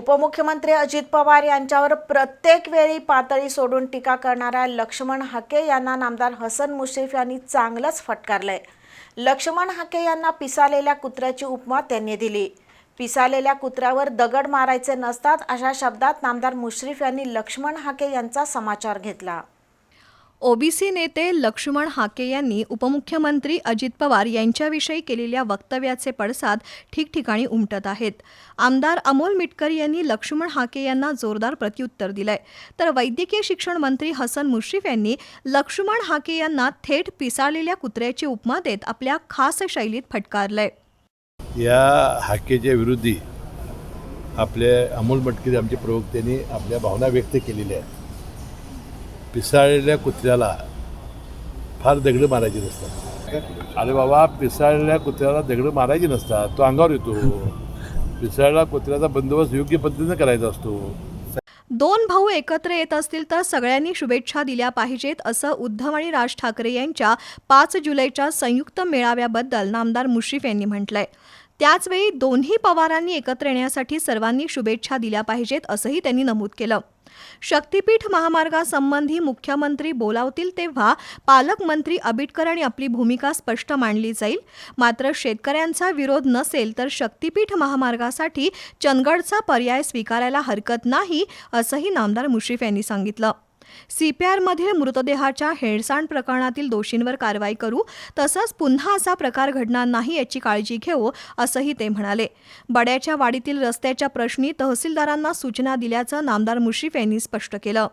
उपमुख्यमंत्री अजित पवार यांच्यावर प्रत्येक वेळी पातळी सोडून टीका करणाऱ्या लक्ष्मण हाके यांना नामदार हसन मुश्रीफ यांनी चांगलंच फटकारलंय. लक्ष्मण हाके यांना पिसालेल्या कुत्र्याची उपमा त्यांनी दिली. पिसालेल्या कुत्र्यावर दगड मारायचे नसतात अशा शब्दात नामदार मुश्रीफ यांनी लक्ष्मण हाके यांचा समाचार घेतला. ओबीसी नेते लक्ष्मण हाके यांनी उपमुख्यमंत्री अजित पवार यांच्याविषयी केलेल्या वक्तव्याचे पडसाद ठिकठिकाणी उमटत आहेत. आमदार अमोल मिटकर यांनी लक्ष्मण हाके यांना जोरदार प्रत्युत्तर दिलंय. तर वैद्यकीय शिक्षण मंत्री हसन मुश्रीफ यांनी लक्ष्मण हाके यांना थेट पिसाळलेल्या कुत्र्याची उपमा देत आपल्या खास शैलीत फटकारलंय. या हाकेच्या विरोधी आपले अमोल मटकीर आमच्या प्रवक्त्यांनी आपल्या भावना व्यक्त केलेल्या आहेत. पिसाळलेल्या कुत्र्याला फार दगडं मारायची नसतात. अरे बाबा पिसाळलेल्या कुत्र्याला दगडं मारायची नसतात. तो अंगावर येतो. पिसाळलेल्या कुत्र्याचा बंदोबस्त योग्य पद्धतीनं करायचा असतो. दोन भाऊ एकत्र येत असतील तर सगळ्यांनी शुभेच्छा दिल्या पाहिजेत असं उद्धव आणि राज ठाकरे यांच्या पाच जुलैच्या संयुक्त मेळाव्याबद्दल नामदार मुश्रीफ यांनी म्हटलंय. त्याचवेळी दोन्ही पवारांनी एकत्र येण्यासाठी सर्वांनी शुभेच्छा दिल्या पाहिजेत असंही त्यांनी नमूद केलं. शक्तीपीठ महामार्गासंबंधी मुख्यमंत्री बोलावतील तेव्हा पालकमंत्री आबिटकर आणि आपली भूमिका स्पष्ट मांडली जाईल. मात्र शेतकऱ्यांचा विरोध नसेल तर शक्तीपीठ महामार्गासाठी चंदगडचा पर्याय स्वीकारायला हरकत नाही असंही नामदार मुश्रीफ यांनी सांगितलं. सीपीआरमधील मृतदेहाच्या हेळसांड प्रकरणातील दोषींवर कारवाई करू तसंच पुन्हा असा प्रकार घडणार नाही याची काळजी घेऊ असंही ते म्हणाले. बड्याच्या वाडीतील रस्त्याच्या प्रश्नी तहसीलदारांना सूचना दिल्याचं नामदार मुश्रीफ यांनी स्पष्ट केलं.